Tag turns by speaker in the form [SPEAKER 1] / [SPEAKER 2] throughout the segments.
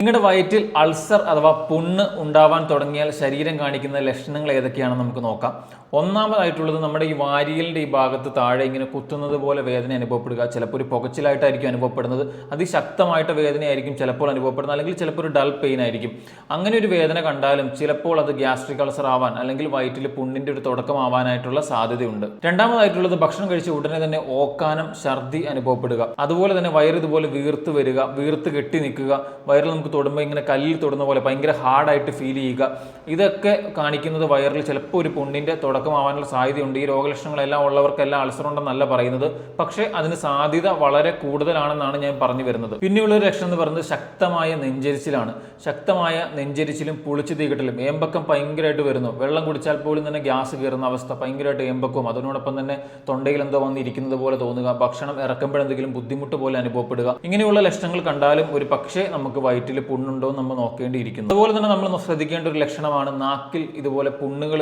[SPEAKER 1] നിങ്ങളുടെ വയറ്റിൽ അൾസർ അഥവാ പുണ്ണ് ഉണ്ടാവാൻ തുടങ്ങിയാൽ ശരീരം കാണിക്കുന്ന ലക്ഷണങ്ങൾ ഏതൊക്കെയാണെന്ന് നമുക്ക് നോക്കാം. ഒന്നാമതായിട്ടുള്ളത് നമ്മുടെ ഈ വാരിയലിന്റെ ഈ ഭാഗത്ത് താഴെ ഇങ്ങനെ കുത്തുന്നത് പോലെ വേദന അനുഭവപ്പെടുക. ചിലപ്പോൾ ഒരു പുകച്ചിലായിട്ടായിരിക്കും അനുഭവപ്പെടുന്നത്. അതിശക്തമായിട്ട് വേദനയായിരിക്കും ചിലപ്പോൾ അനുഭവപ്പെടുന്നത്. അല്ലെങ്കിൽ ചിലപ്പോൾ ഒരു ഡൾ പെയിൻ ആയിരിക്കും. അങ്ങനെ ഒരു വേദന കണ്ടാലും ചിലപ്പോൾ അത് ഗ്യാസ്ട്രിക് അൾസർ ആവാൻ അല്ലെങ്കിൽ വയറ്റിൽ പുണ്ണിന്റെ ഒരു തുടക്കമാവാനായിട്ടുള്ള സാധ്യതയുണ്ട്. രണ്ടാമതായിട്ടുള്ളത് ഭക്ഷണം കഴിച്ച ഉടനെ തന്നെ ഓക്കാനം ഛർദി അനുഭവപ്പെടുക. അതുപോലെ തന്നെ വയറ് ഇതുപോലെ വീർത്ത് വരിക വീർത്ത് കെട്ടി നിൽക്കുക വയറിൽ നമുക്ക് തൊടുമ്പോൾ ഇങ്ങനെ കല്ലിൽ തൊടുന്ന പോലെ ഭയങ്കര ഹാർഡായിട്ട് ഫീൽ ചെയ്യുക. ഇതൊക്കെ കാണിക്കുന്നത് വയറിൽ ചിലപ്പോൾ ഒരു പുണ്ണിന്റെ തുടക്കമാവാനുള്ള സാധ്യതയുണ്ട്. ഈ രോഗലക്ഷണങ്ങളെല്ലാം ഉള്ളവർക്കെല്ലാം അൾസർ ഉണ്ടെന്നല്ല പറയുന്നത്. പക്ഷേ അതിന് സാധ്യത വളരെ കൂടുതലാണെന്നാണ് ഞാൻ പറഞ്ഞു വരുന്നത്. പിന്നെയുള്ള ഒരു ലക്ഷണം എന്ന് പറയുന്നത് ശക്തമായ നെഞ്ചരിച്ചിലാണ്. ശക്തമായ നെഞ്ചരിച്ചിലും പുളിച്ചു തീകട്ടലും ഏമ്പക്കം ഭയങ്കരമായിട്ട് വരുന്നു. വെള്ളം കുടിച്ചാൽ പോലും തന്നെ ഗ്യാസ് കയറുന്ന അവസ്ഥ ഭയങ്കരമായിട്ട് ഏമ്പക്കവും. അതിനോടൊപ്പം തന്നെ തൊണ്ടയിൽ എന്തോ വന്നിരിക്കുന്നത് പോലെ തോന്നുക. ഭക്ഷണം ഇറക്കുമ്പോഴെന്തെങ്കിലും ബുദ്ധിമുട്ട് പോലെ അനുഭവപ്പെടുക. ഇങ്ങനെയുള്ള ലക്ഷണങ്ങൾ കണ്ടാലും ഒരു പക്ഷേ നമുക്ക് വയറ്റിൽ പുണ്ണുണ്ടോ എന്ന് നമ്മൾ നോക്കേണ്ടിയിരിക്കുന്നു. അതുപോലെ തന്നെ നമ്മൾ ശ്രദ്ധിക്കേണ്ട ഒരു ലക്ഷണമാണ് നാക്കിൽ ഇതുപോലെ പുണ്ണുകൾ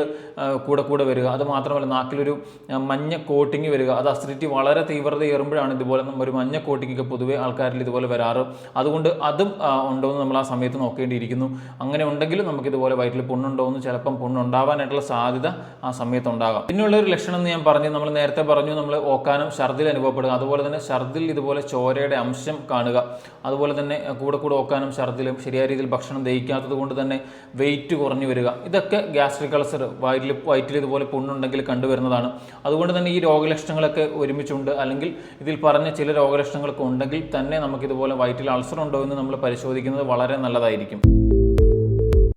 [SPEAKER 1] കൂടെ കൂടെ വരിക. അത് മാത്രമല്ല നാക്കിലൊരു മഞ്ഞ കോട്ടിങ് വരിക. അത് അസിഡിറ്റി വളരെ തീവ്രത ഏറുമ്പോഴാണ് ഇതുപോലെ ഒരു മഞ്ഞ കോട്ടിങ് ഒക്കെ പൊതുവെ ആൾക്കാരിൽ ഇതുപോലെ വരാറ്. അതുകൊണ്ട് അതും ഉണ്ടോ എന്ന് നമ്മൾ ആ സമയത്ത് നോക്കേണ്ടിയിരിക്കുന്നു. അങ്ങനെ ഉണ്ടെങ്കിലും നമുക്ക് ഇതുപോലെ വയറ്റിൽ പുണ്ണുണ്ടോ എന്ന് ചിലപ്പം പുണ്ണുണ്ടാവാനായിട്ടുള്ള സാധ്യത ആ സമയത്ത് ഉണ്ടാകാം. പിന്നെയുള്ള ഒരു ലക്ഷണം എന്ന് ഞാൻ പറഞ്ഞു നമ്മൾ നേരത്തെ പറഞ്ഞു നമ്മൾ ഓക്കാനം ഛർദിൽ അനുഭവപ്പെടുക. അതുപോലെ തന്നെ ഛർദിൽ ഇതുപോലെ ചോരയുടെ അംശം കാണുക. അതുപോലെ തന്നെ കൂടെ കൂടെ ഓക്കാനും ഛർദിലും ശരിയായ രീതിയിൽ ഭക്ഷണം ദഹിക്കാത്തത് കൊണ്ട് തന്നെ വെയിറ്റ് കുറഞ്ഞു വരിക. ഇതൊക്കെ ഗ്യാസ്ട്രിക് അൾസർ വയറ്റിൽ വയറ്റിൽ ഇതുപോലെ പുണ്ണുണ്ടെങ്കിൽ കണ്ടുവരുന്നതാണ്. അതുകൊണ്ട് തന്നെ ഈ രോഗലക്ഷണങ്ങളൊക്കെ ഒരുമിച്ചുണ്ട്. അല്ലെങ്കിൽ ഇതിൽ പറഞ്ഞ ചില രോഗലക്ഷണങ്ങളൊക്കെ ഉണ്ടെങ്കിൽ തന്നെ നമുക്കിതുപോലെ വയറ്റിൽ അൾസർ ഉണ്ടോ എന്ന് നമ്മൾ പരിശോധിക്കുന്നത് വളരെ നല്ലതായിരിക്കും.